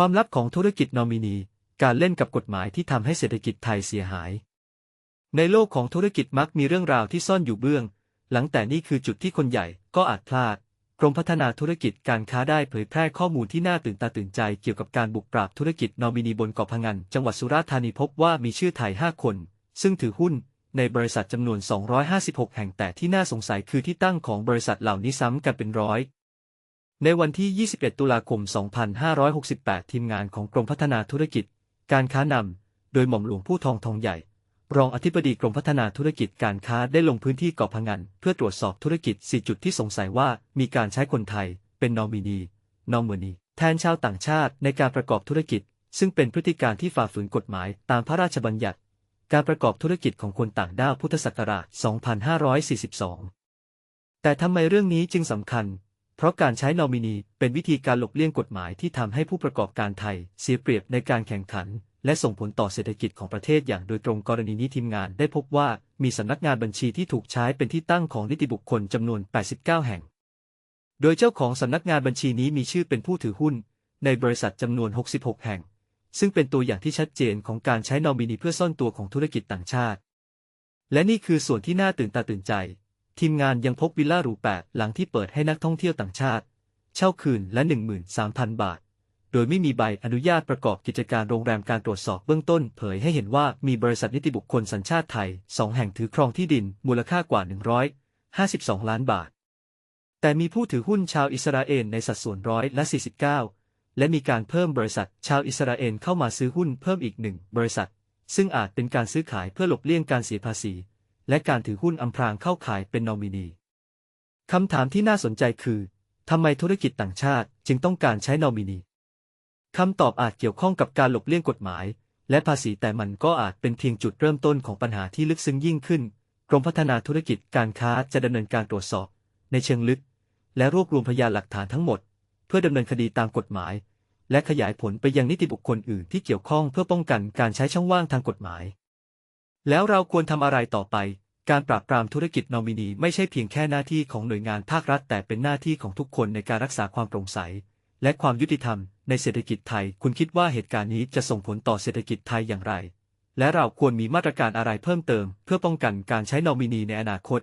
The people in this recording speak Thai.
ความลับของธุรกิจนอมินี การเล่นกับกฎหมายที่ทำให้เศรษฐกิจไทยเสียหาย ในโลกของธุรกิจมักมีเรื่องราวที่ซ่อนอยู่เบื้อง หลังแต่นี่คือจุดที่คนใหญ่ก็อาจพลาด กรมพัฒนาธุรกิจการค้าได้เผยแพร่ข้อมูลที่น่าตื่นตาตื่นใจเกี่ยวกับการบุกปราบธุรกิจนอมินีบนเกาะพะงันจังหวัดสุราษฎร์ธานีพบว่ามีชื่อไทย 5 คน ซึ่งถือหุ้นในบริษัทจำนวน 256 แห่งแต่ที่น่าสงสัยคือที่ตั้งของบริษัทเหล่านี้ซ้ำกันเป็นร้อย ในวันที่ 21 ตุลาคม 2568 ทีมงานของกรมพัฒนาธุรกิจ การค้านำ โดยหม่อมหลวงผู้ทองทองใหญ่ รองอธิบดีกรมพัฒนาธุรกิจการค้าได้ลงพื้นที่เกาะพะงันเพื่อตรวจสอบธุรกิจ 4 จุดที่สงสัยว่ามีการใช้คนไทย เป็นนอมินีนอมเมนีแทนชาวต่างชาติในการประกอบธุรกิจ ซึ่งเป็นพฤติการที่ฝ่าฝืนกฎหมายตามพระราชบัญญัติ การประกอบธุรกิจของคนต่างด้าวพุทธศักราช 2542 แต่ทำไมเรื่องนี้จึงสำคัญ เพราะการใช้นอมินีเป็นวิธีการหลบเลี่ยงกฎหมายที่ทำให้ผู้ประกอบการไทยเสียเปรียบในการแข่งขัน และส่งผลต่อเศรษฐกิจของประเทศอย่างโดยตรงกรณีนี้ทีมงานได้พบว่ามีสำนักงานบัญชีที่ถูกใช้เป็นที่ตั้งของนิติบุคคลจำนวน 89 แห่ง โดยเจ้าของสำนักงานบัญชีนี้มีชื่อเป็นผู้ถือหุ้น ในบริษัทจำนวน 66 แห่ง ซึ่งเป็นตัวอย่างที่ชัดเจนของการใช้นอมินีเพื่อซ่อนตัวของธุรกิจต่างชาติ และนี่คือส่วนที่น่าตื่นตาตื่นใจ ทีมงานยังพบวิลล่าหรูแปดหลังที่เปิดให้นักท่องเที่ยวต่างชาติ เช่าคืนละ 13,000 บาท โดยไม่มีใบอนุญาตประกอบกิจการโรงแรมการตรวจสอบเบื้องต้น เผยให้เห็นว่ามีบริษัทนิติบุคคลสัญชาติไทยสองแห่งถือครองที่ดินมูลค่ากว่า 152 ล้านบาท แต่มีผู้ถือหุ้นชาวอิสราเอลในสัดส่วนร้อยละ 49 และมีการเพิ่มบริษัทชาวอิสราเอลเข้ามาซื้อหุ้นเพิ่มอีกหนึ่งบริษัท ซึ่งอาจเป็นการซื้อขายเพื่อหลบเลี่ยงการเสียภาษี และการถือหุ้นอำพรางเข้าขายเป็นนอมินีคำถามที่น่าสนใจคือทำไมธุรกิจต่างชาติจึงต้องการใช้นอมินีคำตอบอาจเกี่ยวข้องกับการหลบเลี่ยงกฎหมาย และภาษีแต่มันก็อาจเป็นเพียงจุดเริ่มต้นของปัญหาที่ลึกซึ้งยิ่งขึ้น กรมพัฒนาธุรกิจการค้าจะดำเนินการตรวจสอบ ในเชิงลึก และรวบรวมพยานหลักฐานทั้งหมด เพื่อดำเนินคดีตามกฎหมาย และขยายผลไปยังนิติบุคคลอื่นที่เกี่ยวข้องเพื่อป้องกันการใช้ช่องว่างทางกฎหมาย แล้วเราควรทำอะไรต่อไป การปราบปรามธุรกิจนอมินีไม่ใช่เพียงแค่หน้าที่ของหน่วยงานภาครัฐ แต่เป็นหน้าที่ของทุกคนในการรักษาความโปร่งใส และความยุติธรรมในเศรษฐกิจไทย คุณคิดว่าเหตุการณ์นี้จะส่งผลต่อเศรษฐกิจไทยอย่างไร และเราควรมีมาตรการอะไรเพิ่มเติม เพื่อป้องกันการใช้นอมินีในอนาคต